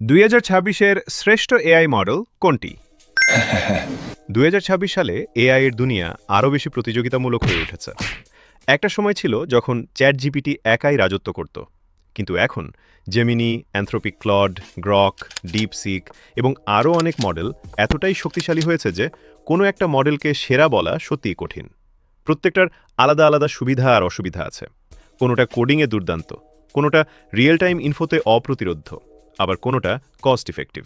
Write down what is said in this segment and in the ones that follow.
দুই হাজার ছাব্বিশের শ্রেষ্ঠ এআই মডেল কোনটি? দুই হাজার ছাব্বিশ সালে এআই এর দুনিয়া আরও বেশি প্রতিযোগিতামূলক হয়ে উঠেছে। একটা সময় ছিল যখন চ্যাট জিপিটি একাই রাজত্ব করত। কিন্তু এখন Gemini Anthropic Claude Grok DeepSeek এবং আরও অনেক মডেল এতটাই শক্তিশালী হয়েছে যে কোনো একটা মডেলকে সেরা বলা সত্যিই কঠিন। প্রত্যেকটার আলাদা আলাদা সুবিধা আর অসুবিধা আছে। কোনোটা কোডিংয়ে দুর্দান্ত, কোনোটা রিয়েল টাইম ইনফোতে অপ্রতিরোধ্য। আবার কোনোটা কস্ট ইফেক্টিভ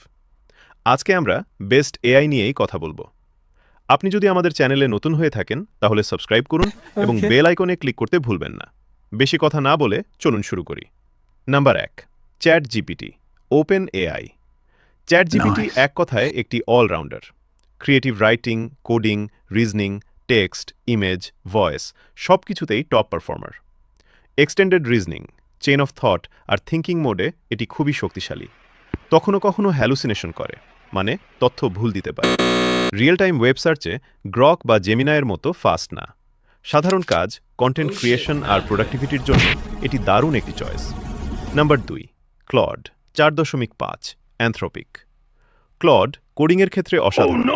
আজকে আমরা বেস্ট এআই নিয়েই কথা বলব। আপনি যদি আমাদের চ্যানেলে নতুন হয়ে থাকেন তাহলে সাবস্ক্রাইব করুন এবং বেল আইকনে ক্লিক করতে ভুলবেন না। বেশি কথা না বলে চলুন শুরু করি। নাম্বার এক chat GPT open AI chat GPT এক কথায় একটি allrounder creative writing coding reasoning text image voice সব কিছুতেই top performer extended reasoning chain of thought R thinking মোডে এটি খুবই শক্তিশালী। কখনো কখনো হ্যালুসিনেশন করে মানে তথ্য ভুল দিতে পারে। রিয়েল টাইম ওয়েব সার্চে গ্রক বা জেমিনায়ের মতো ফাস্ট না। সাধারণ কাজ কন্টেন্ট ক্রিয়েশন আর প্রোডাক্টিভিটির জন্য এটি দারুণ একটি চয়েস নাম্বার দুই ক্লড চার দশমিক পাঁচ অ্যান্থ্রোপিক ক্লড কোডিংয়ের ক্ষেত্রে অসাধারণ।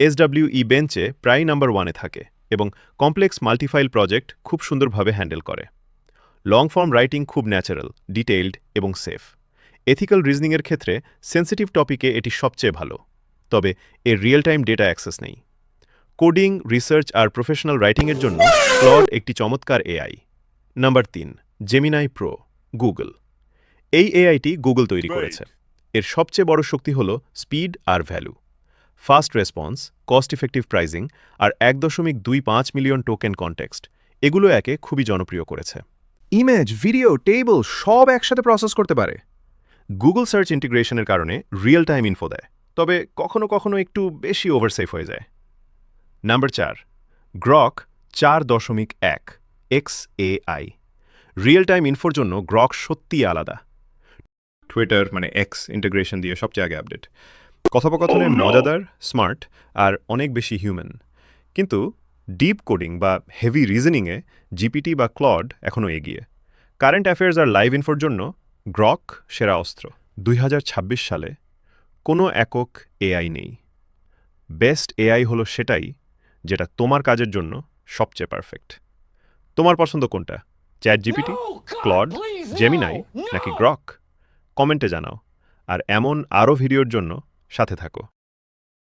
এসডাব্লিউ ই বেঞ্চে প্রায় নাম্বার ওয়ানে থাকে এবং কমপ্লেক্স মাল্টিফাইল প্রজেক্ট খুব সুন্দরভাবে হ্যান্ডেল করে। লং ফর্ম রাইটিং খুব ন্যাচারাল ডিটেইলড এবং সেফ এথিক্যাল রিজনিংয়ের ক্ষেত্রে সেন্সিটিভ টপিকে এটি সবচেয়ে ভালো তবে এর রিয়েল টাইম ডেটা অ্যাক্সেস নেই। কোডিং রিসার্চ আর প্রফেশনাল রাইটিংয়ের জন্য ক্লড একটি চমৎকার এআই নাম্বার তিন জেমিনাই প্রো গুগল এই এআইটি গুগল তৈরি করেছে। এর সবচেয়ে বড় শক্তি হল স্পিড আর value fast response cost effective pricing আর এক দশমিক দুই পাঁচ মিলিয়ন টোকেন কনটেক্সট এগুলো একে খুবই জনপ্রিয় করেছে। ইমেজ ভিডিও টেবল সব একসাথে প্রসেস করতে পারে। গুগল সার্চ ইন্টিগ্রেশনের কারণে রিয়েল টাইম ইনফো দেয় তবে কখনো কখনো একটু বেশি ওভারসেফ হয়ে যায়। নাম্বার চার গ্রক চার দশমিক এক X A I real time ইনফোর জন্য গ্রক সত্যিই আলাদা। টুইটার মানে এক্স ইন্টিগ্রেশন দিয়ে সবচেয়ে আগে আপডেট কথোপকথনে মজাদার স্মার্ট আর অনেক বেশি হিউম্যান কিন্তু ডিপ কোডিং বা হেভি রিজনিংয়ে জিপিটি বা ক্লড এখনও এগিয়ে। কারেন্ট অ্যাফেয়ার্স আর লাইভ ইনফোর জন্য গ্রক সেরা অস্ত্র। দুই হাজার ছাব্বিশ সালে কোনো একক এআই নেই। বেস্ট এআই হলো সেটাই যেটা তোমার কাজের জন্য সবচেয়ে পারফেক্ট তোমার পছন্দ কোনটা? চ্যাট জিপিটি ক্লড জেমিনাই নাকি গ্রক কমেন্টে জানাও। আর এমন আরও ভিডিওর জন্য সাথে থাকো।